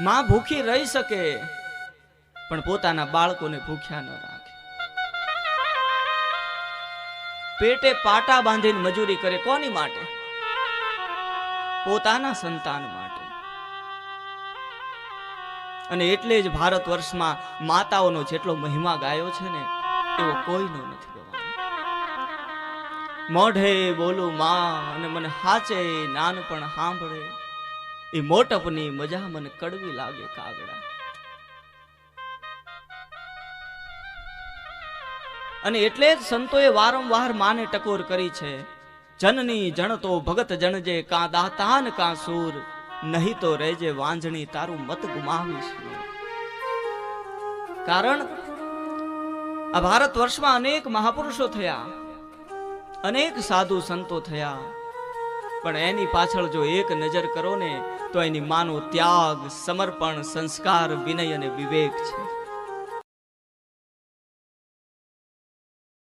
માં ભૂખી રહી શકે, પણ પોતાના બાળકોને ભૂખ્યા ન રાખે. પેટે પાટા બાંધીને મજૂરી કરે કોની માટે? પોતાના સંતાન માટે. અને એટલે જ ભારત વર્ષમાં માતાઓનો જેટલો મહિમા ગાયો છે ને, એવો કોઈનો નથી મોઢે બોલું, માં, અને મને હાચે નાનપણ સાંભળે. એ મોટપની મજા મને કડવી લાગે કાગડા. અને એટલે જ સંતોએ વારંવાર માને ટકોર કરી છે, જનની જણતો ભગત જણજે કાં દાતાન કાં સૂર, નહીં તો રહેજે વાંજણી તારું મત ગુમાવીશ કારણ, આ ભારત વર્ષમાં અનેક મહાપુરુષો થયા, અનેક સાધુ સંતો થયા પણ એની પાછળ જો એક નજર કરો ને, તો એની માનો ત્યાગ, સમર્પણ, સંસ્કાર, વિનય અને વિવેક છે.